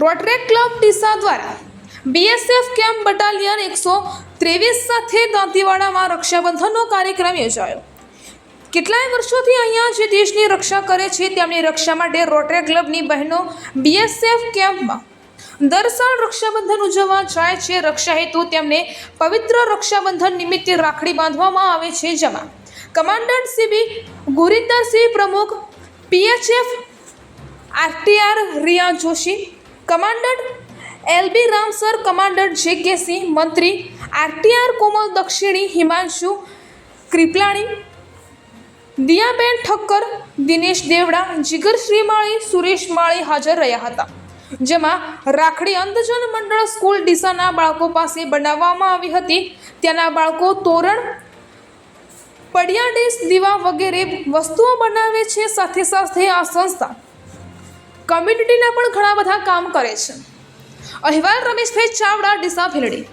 Rotaract club Deesa દ્વારા BSF camp battalion એકસો ત્રેવીસ સાથે દાંતીવાડામાં રક્ષાબંધનનો કાર્યક્રમ યોજાયો. કેટલાય વર્ષોથી અહીંયા જે દેશની રક્ષા કરે છે તેમની રક્ષા માટે રોટરી ક્લબની બહેનો બીએસએફ કેમ્પમાં દર સાલ રક્ષાબંધન ઉજવવા જાય છે. રક્ષા હેતુ તેમને પવિત્ર રક્ષાબંધન નિમિત્તે રાખડી બાંધવામાં આવે છે. જેમાં કમાન્ડન્ટ સીબી ગુરિંદરસિંહ પ્રમુખ, PHF RTR Riya Joshi commandant LB Ramsar commander J K સિંહ, મંત્રી આરટીઆર કોમલ, દક્ષિણી હિમાંશુ કૃપલાણી, દિયાબેન ઠક્કર, દિનેશ દેવડા, જીગર શ્રીમાળી, સુરેશ માળી હાજર રહ્યા હતા. જેમાં રાખડી અંધજન મંડળ સ્કૂલ ડીસાના બાળકો પાસે બનાવવામાં આવી હતી. ત્યાંના બાળકો તોરણ, પડિયાડીસ, દીવા વગેરે વસ્તુઓ બનાવે છે. સાથે સાથે આ સંસ્થા કમ્યુનિટીના પણ ઘણા બધા કામ કરે છે. અહેવાલ રમેશભાઈ ચાવડા ડીસા ભીલડી.